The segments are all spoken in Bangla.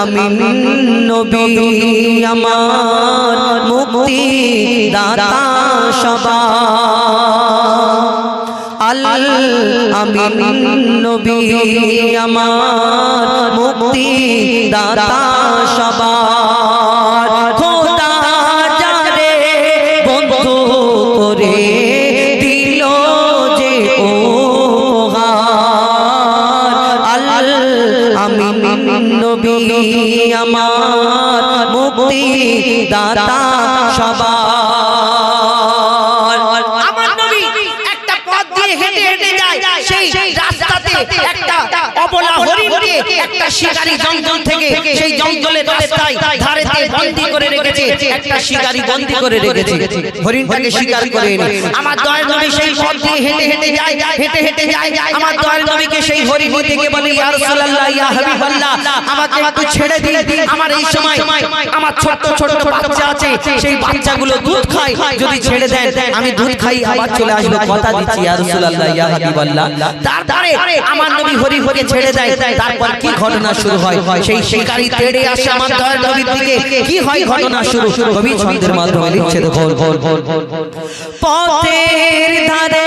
আমিন নবী আমার মুক্তি দাতা সবা আল আমিন নবী আমার মুক্তি দাতা সবার। দাতা একটা অবলা হরিণকে একটা শিকারী জঙ্গল থেকে সেই জঙ্গলের রাস্তায় ধারেতে বন্দি করে রেখেছে একটা শিকারী বন্দি করে রেখেছে। হরিণটাকে শিকার করে আমার দয়াল নবী সেই পথ দিয়ে হেঁটে হেঁটে যায় হেঁটে হেঁটে যায়। আমার দয়াল নবীকে সেই হরিণ থেকে বলে ইয়া রাসূলুল্লাহ ইয়া হাবিবাল্লাহ আমাকে একটু ছেড়ে দিন আমার এই সময় আমার ছোট্ট ছোট্ট বাচ্চা আছে সেই বাচ্চাগুলো দুধ খায় যদি ছেড়ে দেন আমি দুধ খাই আবার চলে আসব কথা দিচ্ছি ইয়া রাসূলুল্লাহ ইয়া হাবিবাল্লাহ তারপরে আমার নবী হরি হরি ছেড়ে দেয় তারপর কি ঘটনা শুরু হয়? সেই শিকারী তেড়ে আসে আমার দয়াল নবীর দিকে কি হয় ঘটনা শুরু? কবি ছন্দের মাধ্যমে লিখছে দেখো পথের ধারে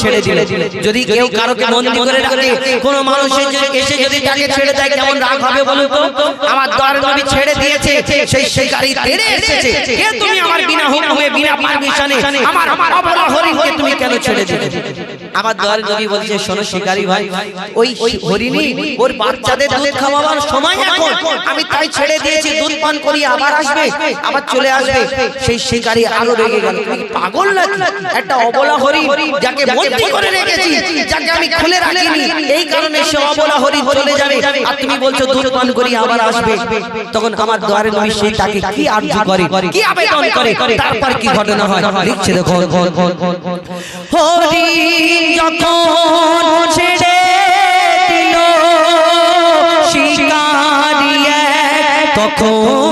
gente. ছেড়ে দিল। যদি কেউ কারোকে বন্দি করে রাখে, কোন মানুষ এসে যদি তাকে ছেড়ে দেয়, কেমন রাগ হবে বলুন তো? আমার দ্বার নবী ছেড়ে দিয়েছে, সেই শিকারী তেড়ে এসেছে। কে তুমি আমার বিনা হুকুমে বিনা পারমিশনে আমার অবলা হরিণকে তুমি কেন ছেড়ে দিলে? আমার দ্বার নবী বলছে, শোনো শিকারী ভাই, ওই হরিণী ওর বাচ্চাদের দুধ খাওয়াবার সময় এখন। আমি তাই ছেড়ে দিয়েছি, দুধ পান করি আবার আসবে, আবার চলে আসবে। সেই শিকারী আরও রেগে গেল। পাগল নাকি? একটা অবলা হরি যাকে বন্দি করে রেখেছি, যাকে আমি খুলে রাখিনি। এই কারণে সে অবলা হরি চলে যাবে। আর তুমি বলছো, দুধ পান করি, আবার আসবে। তখন আমার দ্বারে নবী সেই তাকে কি আর্য করে, কি আবেদন করে, তারপর কি ঘটনা হয়? লিখছে দেখো। হরিণ যখন ছেড়ে দিল শিকারি এক তখন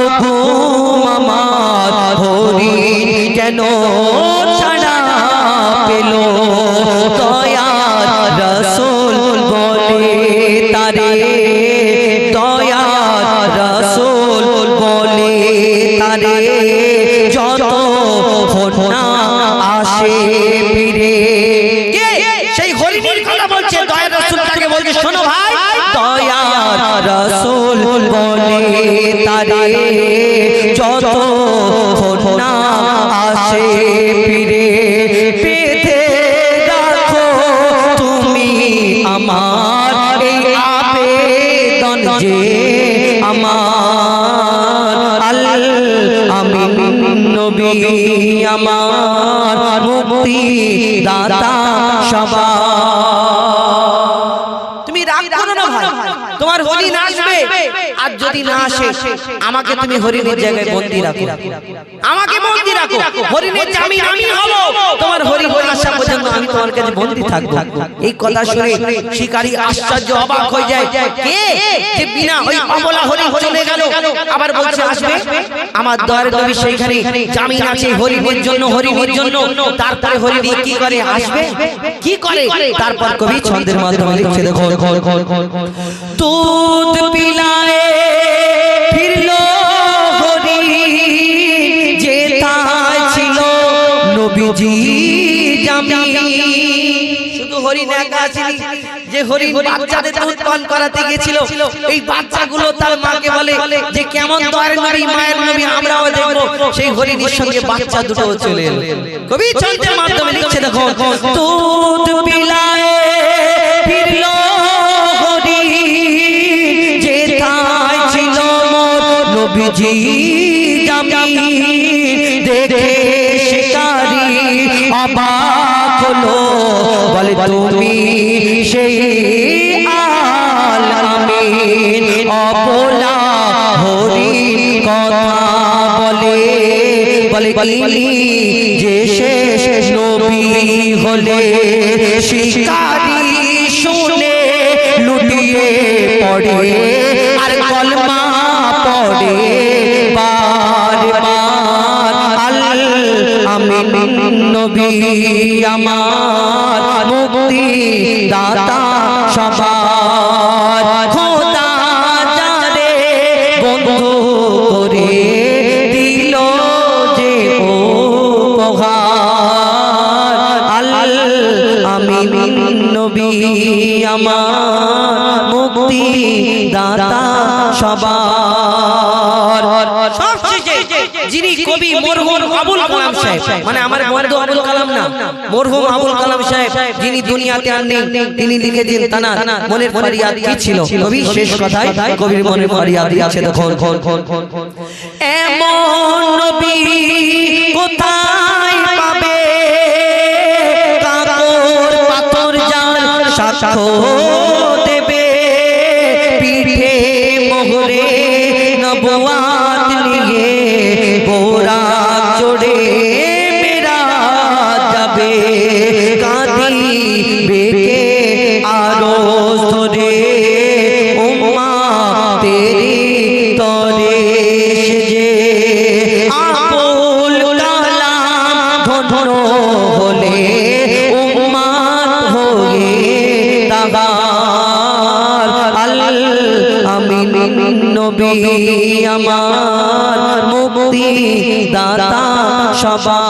হুকুম আমার হরিণ কেন ছাড়া পেল? আমার আল আমি নবী আমার মুক্তি দাদা সবা তুমি রাগ করো না ভাই, তোমার হরিণ আসবে, আর যদি না আসে, আমাকে তুমি হরিণের জায়গায় বন্দি রাখো। বন্দি রাখো হরিণের আমি হব তোমার হরিণ আসা পর্যন্ত আমি তোমার কাছে বন্দি থাকব এই কথা শুনে শিকারী আশ্চর্য অবাক হয়ে যায় কে যে বিনা ওই অবলা হরিণ চলে গেল আবার বলছে আসবে আমার দয়ার সেইখানে জামিন আছে হরিণের জন্য হরিণের জন্য তারপরে হরিণ কি করে আসবে কি করে তারপর কবি ছন্দের মাধ্যমে লিখছে দেখো দুধ পিলায়ে নবীজি জামি। শুধু হরিণ একা আসেনি যে হরিণ বাচ্চাদের দুধ পান করাতে গেছিল এই বাচ্চাগুলো তার মাকে বলে যে কেমন দয়ার নবী মায়ের নবী আমরাও দেখব। সেই হরিণের সঙ্গে বাচ্চা দুটো চলে এলো। কবি ছন্দের মাধ্যমে লিখছে দেখো দুধ পিলায়ে ফিরলো হরি যে তাই ছিল মোর নবীজি জামি। দেখে শিকারি অবাক হলো। বলে, তুমি সেই আল আমিন হরি কথা বলে। বলে বলি যে শেষ নবী হলে শিকারি শুনে লুটিয়ে পড়ে নবী আমার মুক্তি দাতা সবার। খোদা যারে বন্ধু করে দিল যে আল আমিন নবী আমার মুক্তি দাতা সবার। সবশেষে যিনি কবি মরহুম আবুল কালাম সাহেব। মানে আমার বন্ধু আবুল কালাম না। মরহুম আবুল কালাম সাহেব যিনি দুনিয়াতে আর নেই তিনি লিখেছেন তানা মনের ফরিয়াদ কি ছিল? কবি শেষ কথায় কবির মনের ফরিয়াদ আছে দেখো এমন নবী কোথায় পাবে? কাকর পাথর যার সাক্ষ্য দেবে। পিঠে মোহরে যাবে কাঁদি বেকে আরও ধরে উম্মা, তেরি তরে যে আবুল কালাম ধন হলে উম্মাত তাগার আল আমিন নবী আমার মুক্তি সবার আল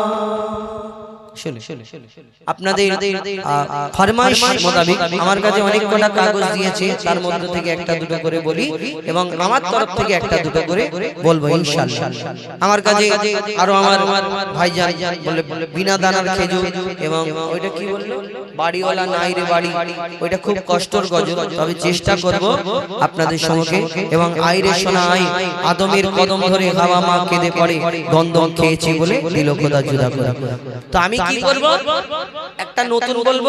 আপনাদের ফরমাইশ মোতাবেক আমার কাছে অনেক কটা কাগজ দিয়েছে তার মধ্যে থেকে একটা দুটো করে বলি এবং আমার তরফ থেকে একটা দুটো করে বলব ইনশাআল্লাহ। আমার কাছে আরও আমার ভাইজান বলে বিনা দানার খেজুর এবং ওইটা কি বলল? বাড়িওয়ালা নাই রে বাড়ি। ওইটা খুব কষ্টর গজল। তবে চেষ্টা করব আপনাদের সম্মুখে এবং আইরে শোনা আই আদমের কদম ধরে হাওয়া মা কেঁদে পড়ে গন্ধম খেয়েছি বলে দিল খোদা জুদা করে। তো আমি কি করব? একটা নতুন বলব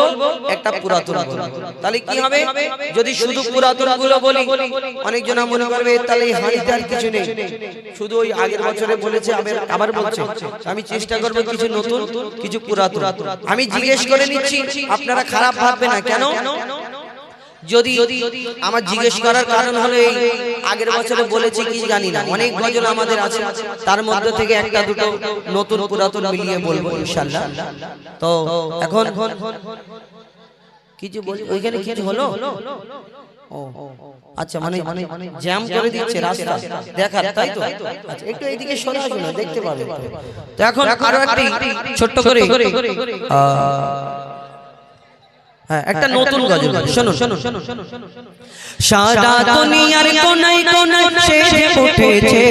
একটা পুরাতন তাহলে কি হবে? যদি শুধু পুরাতনগুলো বলি অনেকজন মনে করবে তাহলে হাঁড়িতে আর কিছু নেই। শুধু ওই আগের বছরে বলেছে আবার- আবার বলছে। আমি চেষ্টা করব কিছু নতুন কিছু পুরাতন। আমি জিজ্ঞেস করে নিচ্ছি আপনারা খারাপ ভাববে না কেন? যদি আমার জিজ্ঞেস করার কারণ হলো এই আগের বছরে বলেছি কি জানি না। অনেক গজল আমাদের আছে। তার মধ্যে থেকে একটা দুটো নতুন পুরাতন মিলিয়ে বলব ইনশাল্লাহ। তো এখন কিছু বল ওইখানে কিছু হলো? ও। আচ্ছা মানে জ্যাম করে দিচ্ছে রাস্তা। দেখার তাই তো? আচ্ছা একটু এইদিকে সরে আসুন দেখতে পাবেন তো। এখন আরও একটি ছোট্ট করে একটা নতুন গজল শোনো শোনো শোনো শোনো শোনো সারা দুনিয়ার কোনায় কোনায় সেজে উঠেছে।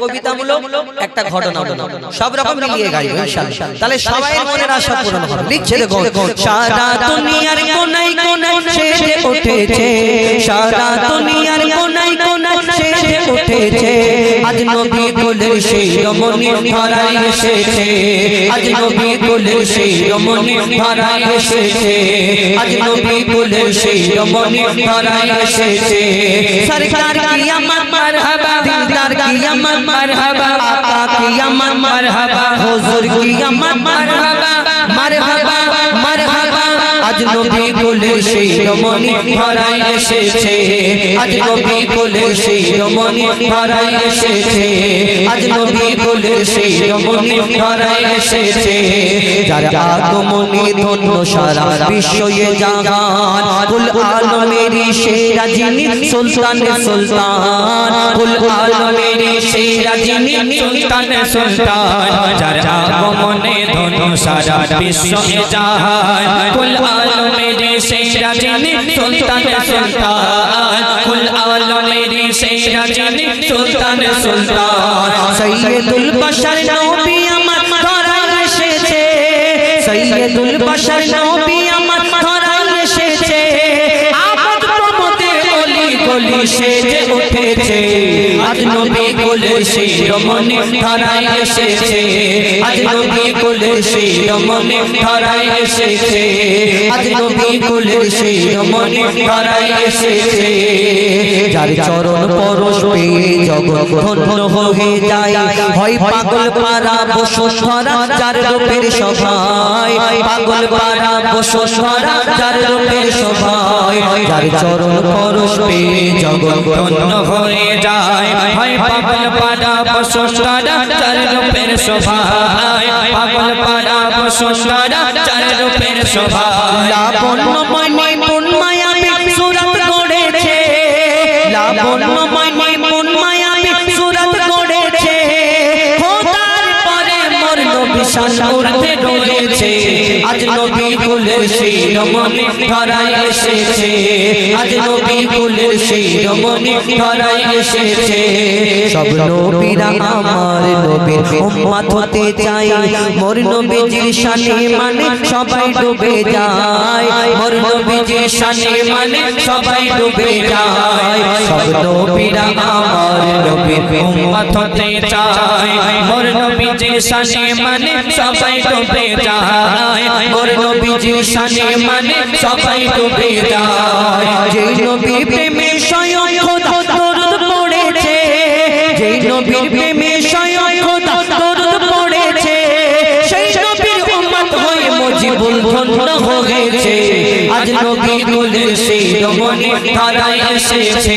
কবিতামূলক একটা ঘটনামূলক সব রকম মিলিয়ে গাইবে ইনশাআল্লাহ তাহলে সবাই মনের আশা পূরণ হবে লিখছে দেখো সারা দুনিয়ার কোনায় কোনায় সেজে উঠেছে সারা দুনিয়ার কোনায় কোনায় সেজে উঠেছে আজ নবী কোলে সেই রমণী ধরায় এসেছে। আজ নবী কোলে সেই রমণী ধরায় এসেছে। আজ নবী কোলে সেই রমণী ধরায় এসেছে। সরকার কি আমার মারহাবা দিলদার কি আমার মারহাবা আকা কি আমার মারহাবা হুজুর কি আমার মারহাবা মারহাবা মারহাবা আজ নবী কোলে সেই রমণী ধরায় এসেছে। আজ নবী কোলে সেই রমণী ধরায় এসেছে। আজ নবী কোলে সেই রমণী ধরায় এসেছে। যার আগমনে ধন্য সারা বিশ্বয়ে জাগান। কুল আলমেরি সেরা যিনি সুলতান সুলতান। কুল আলমেরি সেরা যিনি সুলতান সুলতান। যার আগমনে ধনু সারা বিশ্ব জাহান কুল আলমের সেরা যিনি সুলতান সুলতান। কুল আলমের সেরা যিনি সুলতান সুলতান। সৈয়দুল বশর সেজে উঠেছে। আজ নবী কোলে রমণী ধরায় এসেছে। আজ নবী কোলে রমণী ধরায় এসেছে। আজ নবী কোলে রমণী ধরায় এসেছে। যার চরণ জগৎ ধন্য হয়ে যায়। হয় পাগল যার সভায়। পাগল যার সভায়। যার চরণ জগৎ ধন্য হয়ে যায়। হয় পাগল পাড়া বসুন্ধরা চার রূপের শোভায় পাগল পাড়া বসুন্ধরা চার রূপের শোভায় লাবণ্যময় নিপুণ শান উর্ধে রয়েছে। আজ নবী কুলের সেই রমণী ধরায় এসেছে। আজ নবী কুলের সেই রমণী ধরায় এসেছে। সব নবীরা আমার নবীর উম্মত হতে চাই মোর নবীজির শানে মানে সবাই ডুবে যায়। মোর নবীজির শানে মানে সবাই ডুবে যায়। সব নবীরা আমার নবীর উম্মত হতে চায়। মোর নবীজির শানে মানে সবাই ডুবে যায়। মোর নবীজির শানে মানে সবাই ডুবে যায়। যে নবী প্রেমে স্বয়ং খোদা দরুদ পড়েছে। যে নবীর প্রেমে স্বয়ং হয়ে মুজিবুল আজ নবী কুলের সেই রমণী এসেছে।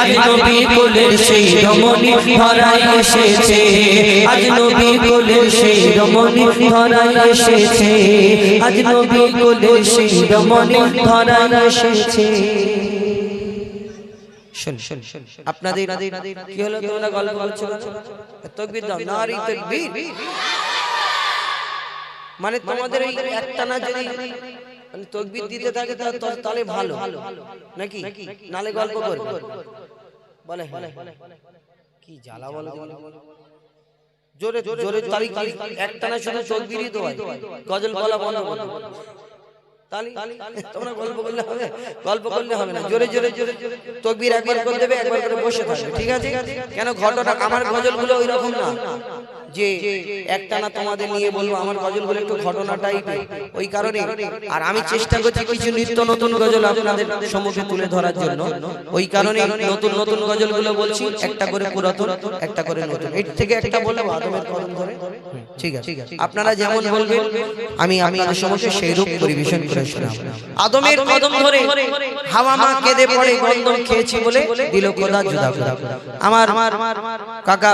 আজ নবী কুলের সেই রমণী এসেছে। আজ নবী কুলের সেই রমণী এসেছে। আজ নবী কুলের সেই রমণী এসেছে মানে তোমাদের এই একটা না যদি মানে তকবীর দিতে থাকে তাহলে ভালো। নাকি? নালে গল্প বলে। কি জ্বালা বলে জোরে জোরে তালি একটা না শুধু তকবীরই তো গজল বলা বন্ধ গল্প করলে হবে। গল্প করলে হবে না। জোরে জোরে জোরে তকবীর বসে ঠিক আছে? কেন ঘটনা আমার গজলগুলো ওই রকম না। যে একটা না তোমাদের নিয়ে বলব, আমার গজলগুলো একটু ঘটনা টাইপের ওই কারণে আর আমি চেষ্টা করছি কিছু নিত্য নতুন গজল আপনাদের সম্মুখে তুলে ধরার জন্য। ওই কারণে নতুন নতুন গজলগুলো বলছি, একটা করে পুরাতন, একটা করে নতুন। এর থেকে একটা বলব আদমের কদম ধরে। ঠিক আছে। আপনারা যেমন বলবেন, আমি আপনাদের সম্মুখে সেই রূপ পরিবেশন করে শোনাবো আদমের কদম ধরে হাওয়া মা কেঁদে পড়ে গন্ধম খেয়েছি বলে দিল খোদা জুদা খোদা। আমার কাকা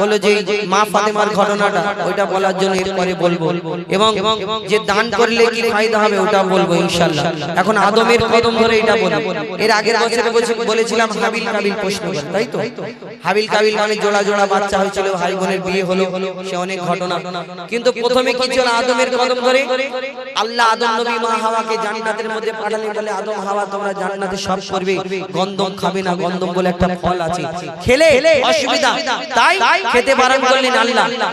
বলে যে, মা ফাতেমার ঘটনাটা, ওইটা বলার জন্য এরপরে বলব। এবং যে দান করলে কি ফায়দা হবে, ওটা বলব ইনশাআল্লাহ। এখন আদমের কদম ধরে এটা বলব এর আগের বছরে বলছি- বলেছিলাম হাবিল কাবিল প্রশ্ন তাই তো? হাবিল কাবিল মানে জোড়া জোড়া বাচ্চা হয়েছিল, ভাই বোনের বিয়ে হলো, সে অনেক ঘটনা। কিন্তু প্রথমে কি ছিল আদমের কদম ধরে? আল্লাহ আদম নবী মা হাওয়াকে জান্নাতের মধ্যে পাঠালেন বলে, আদম, হাওয়া, তোমরা জান্নাতে সব করবে গন্ধম খাবে না গন্ধম বলে একটা ফল আছে। খেলে অসুবিধা, তাই খেতে বারণ করলেন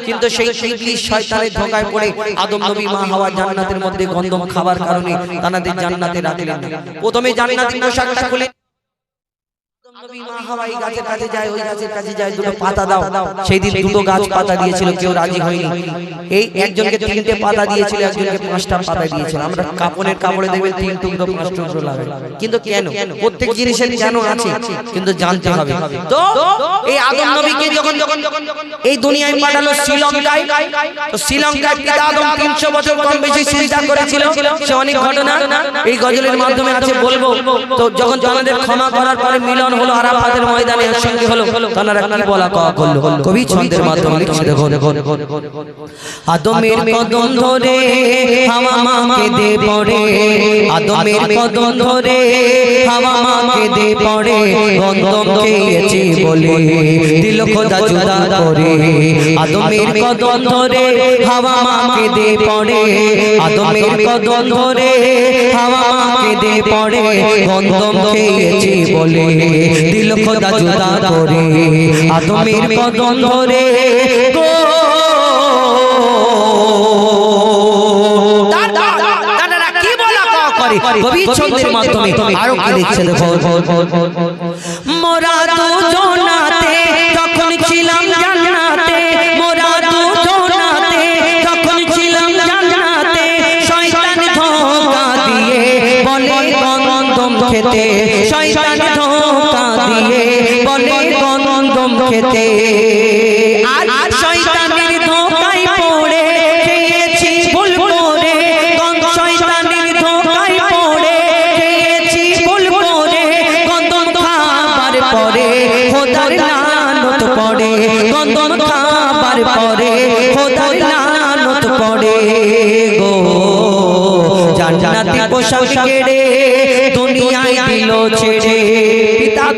কিন্তু সেই ইবলিস শয়তানের পড়ে আদম নবী মা হাওয়া জান্নাতের মধ্যে গন্ধম খাবার কারণে তানাদের জান্নাতে রাখলেন প্রথমে জান্নাতের পোশাকটা খুলে মা এই গাছের কাছে যায় ওই গাছের কাছে যায় দুটো পাতা দাও। সেই দিন দুটো গাছ পাতা দিয়েছিল কেউ রাজি হয়নি। এই একজনকে তিনটে পাতা দিয়েছিল একজনকে পাঁচটা পাতা দিয়েছিল। আমরা কাপড়ের কাপড়ে দেখবেন তিন টুকরো পাঁচ টুকরো লাগে কিন্তু কেন? প্রত্যেক জিনিসের কেন আছে? কিন্তু জানতে হবে। তো এই আদম নবীকে যখন যখন এই দুনিয়ায় পাঠালো শ্রীলঙ্কায় তো শ্রীলঙ্কায় পিতা আদম তিনশো বছর কম বেশি সিজদা করেছিল সে অনেক ঘটনা এই গজলের মাধ্যমে আছে বলব তো যখন তোমাদের ক্ষমা করার পরে মিলন হলো আরাফাতের ময়দানে একসঙ্গে হলো তারা কি বলা কওয়া করল? কবি ছন্দের মাধ্যমে লিখছে দেখো দেখো আদমের কদম ধরে হাওয়া মাকে দে পড়ে। আদমের কদম ধরে হাওয়া মাকে দে পড়ে। গন্ধম খেয়েছি বলে। দিল খোদা জুদা করে। আদমের কদম ধরে হাওয়া মাকে দে পড়ে। আদমের কদম ধরে হাওয়া মাকে দে পড়ে। গন্ধম খেয়েছি বলে। দিল খোদা জুদা করে আদমের কদম ধরে গো। তারা কি বলা কওয়া করে? কবি ছন্দের মাধ্যমে আরও কি লিখছে দেখো। মোরা দুজনাতে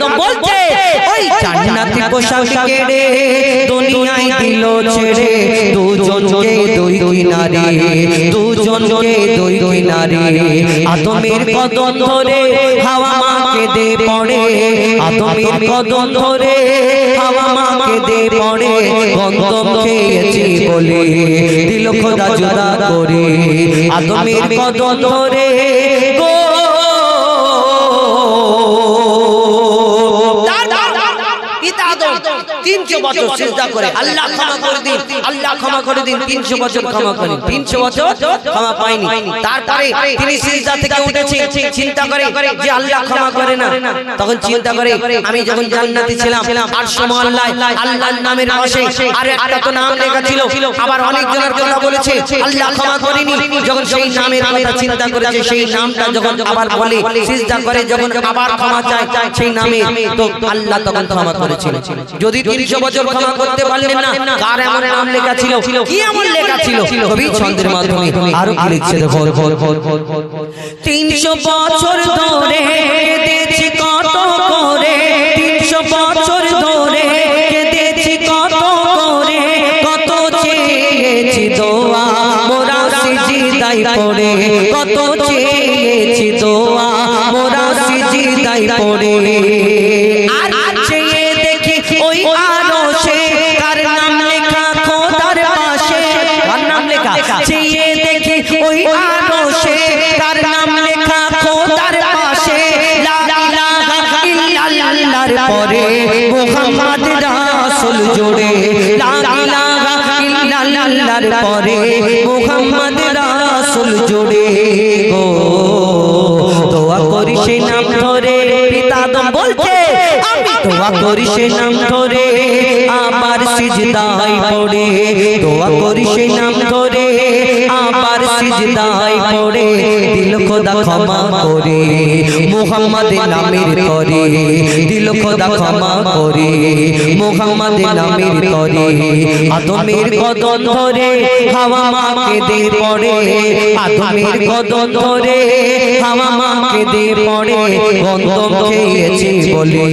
তো বলছে ওই জান্নাতি পোশাক কেড়ে দুনিয়ায় দিল ছেড়ে দুজনকে দুই দুই নারী দুজনকে দুই দুই নারী আদমের কদম ধরে হাওয়া মাকে দে পড়ে আদমের কদম ধরে হাওয়া মাকে দে পড়ে গন্ধম খেয়েছি বলে দিল খোদা জুদা করে আদমের কদম ধরে গো তিনশো বছর চেষ্টা করে। আল্লাহ ক্ষমা করে দিন। আল্লাহ ক্ষমা করে দিন। তিনশো বছর ক্ষমা করেন তিনশো বছর ক্ষমা পাইনি তারপরে তিনি সিজদা থেকে উঠেছে চিন্তা করে যে আল্লাহ ক্ষমা করে না। তখন চিন্তা করে আমি যখন জান্নাতে ছিলাম আর সময় আল্লাহ আল্লাহর নামের পাশে আর একটা তো নাম লেখা ছিল আবার অনেক জনের কথা বলেছে আল্লাহ ক্ষমা করেনি। যখন সেই নামের কথা চিন্তা করেছে সেই নামটা যখন আবার বলে সিজদা করে যখন আবার ক্ষমা চায় সেই নামে তো আল্লাহ তখন ক্ষমা করেছিল যদি তিনশো বছর ক্ষমা করতে পারলেন না। কার এমন নাম লেখা ছিল? কি এমন লেখা ছিল? কবি ছন্দের মাধ্যমে আরও কি লিখছে দেখো তিনশো বছর ধরে কেঁদেছি কত করে। তিনশো বছর ধরে কেঁদেছি কত করে। কত চেয়েছি দোয়া। মোরা সিজিদাই পড়ে। কত চেয়েছি দোয়া। মোরা সিজিদাই পড়ে। পরে মুহাম্মদ রাসূল জুড়ে লা পরে মুহাম্মদ রাসূল জুড়ে গো। দোয়া করি সে নাম ধরে পিতা দম বলছে, আমি দোয়া করি সে নাম ধরে আবার সিজদায় পড়ে। দোয়া করি সে নাম ধরে সিজদায় পড়ে দিল খোদা ক্ষমা করে মুহাম্মদ নামের করে দিল খোদা ক্ষমা করে মুহাম্মদ নামের করে আদমের কদম ধরে হাওয়া মাকে দে পড়ে আদমের কদম ধরে হাওয়া মাকে দে পড়ে গন্ধম খেয়েছি বলে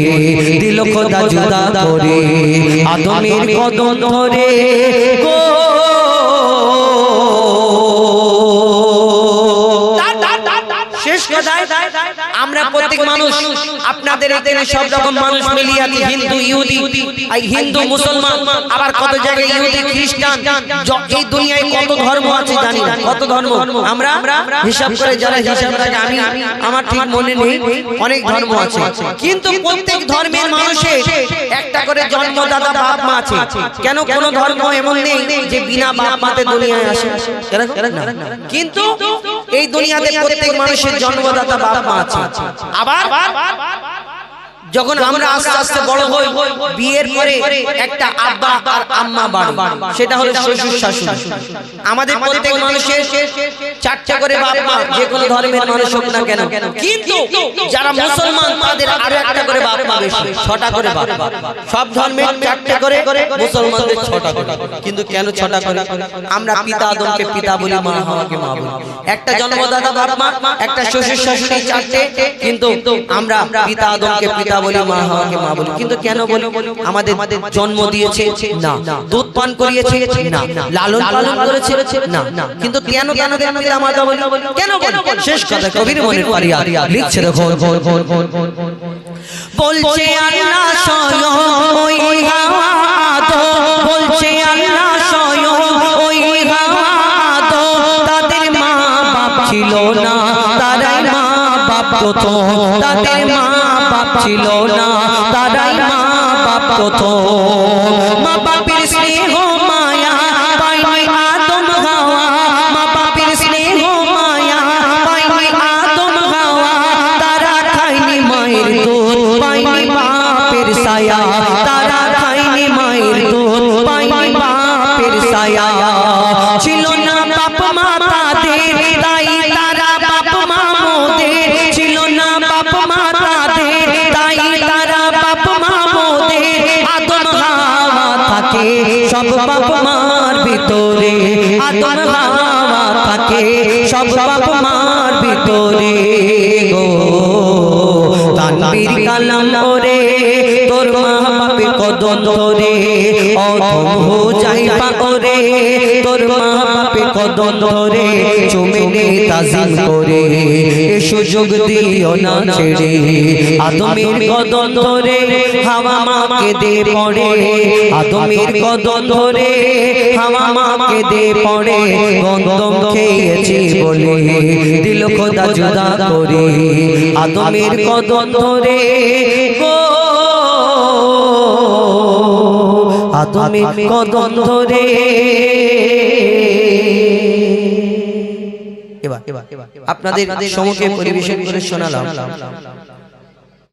দিল খোদা জুদা করে আদমের কদম ধরে গো কথায় আমরা প্রত্যেক মানুষ আপনাদের এখানে সব রকম মানুষ মিলিয়ে আছি হিন্দু ইহুদি হিন্দু মুসলমান আবার কত জায়গায় ইহুদি খ্রিস্টান এই দুনিয়ায় কত ধর্ম? কত ধর্ম? আমরা হিসাব করে যারা হিসাব রাখে আমি, আমার ঠিক মনে নেই, অনেক ধর্ম আছে। কিন্তু প্রত্যেক ধর্মের মানুষের একটা করে জন্মদাতা বাপ মা আছে। কেন কোন ধর্ম এমন নেই যে বিনা বাপ মাতে দুনিয়ায় আসে? কিন্তু এই দুনিয়াতে প্রত্যেক মানুষের জন্মদাতা বাপ মা আছে। আবার যখন আমরা আস্তে আস্তে বড় হই বিয়ের পরে একটা আব্বা আর আম্মা বাড়ি। সেটা হলো শ্বশুর শাশুড়ি। আমাদের প্রত্যেক মানুষের চারটা করে বাপ মা যে কোনো ধর্মের মানুষ হোক না কেন। কিন্তু যারা মুসলমান তাদের আরও একটা করে বাপ মা বেশি। ছটা করে বাপ মা। সব ধর্মের চারটা করে মুসলমানদের ছটা করে। কিন্তু কেন ছটা করে? আমরা পিতা আদমকে পিতা বলি মা হাওয়াকে মা বলি। একটা জন্মদাতা বাপ মা একটা শ্বশুর শাশুড়ি চারটে কিন্তু আমরা পিতা আদমকে পিতা বলি, মা হাওয়াকে মা বলি। কিন্তু কেন বলি? আমাদের জন্ম দিয়েছে, না। দুধ পান করিয়েছে, না। লালন পালন করেছে, না। কিন্তু কেন কেন কেন মাতা বলি? কেন বলি? শেষ কথা, কবির মনে পারিয়া লিখছে দেখো, বলছে আল্লাহ স্বয়ং ওই হাওয়া বলছে আল্লাহ স্বয়ং ওই তো তাদের মা বাপ ছিল না, তারাই মা বাপ প্রথম। তাদের মা ছিল না। তারাই মা বাপ প্রথম। সব মার ভিতরে গো। তানবীর কালাম ওরে তোর মা বাপে কদম ধরে অধম হো যাই পারে তোর মা বাপে কদম ধরে, চুমেনে তাজিম করে সুযোগ দিও না ছেড়ে। আদমের কদম ধরে হাওয়া মাকে দে পড়ে। আদমের কদম ধরে হাওয়া মাকে দে পড়ে। গন্ধম খেয়েছি বলে দিল খোদা জুদা করে। আদমের কদম ধরে আদমের কদম ধরে। আপনাদের সমুখে পরিবেশন করে শোনালাম।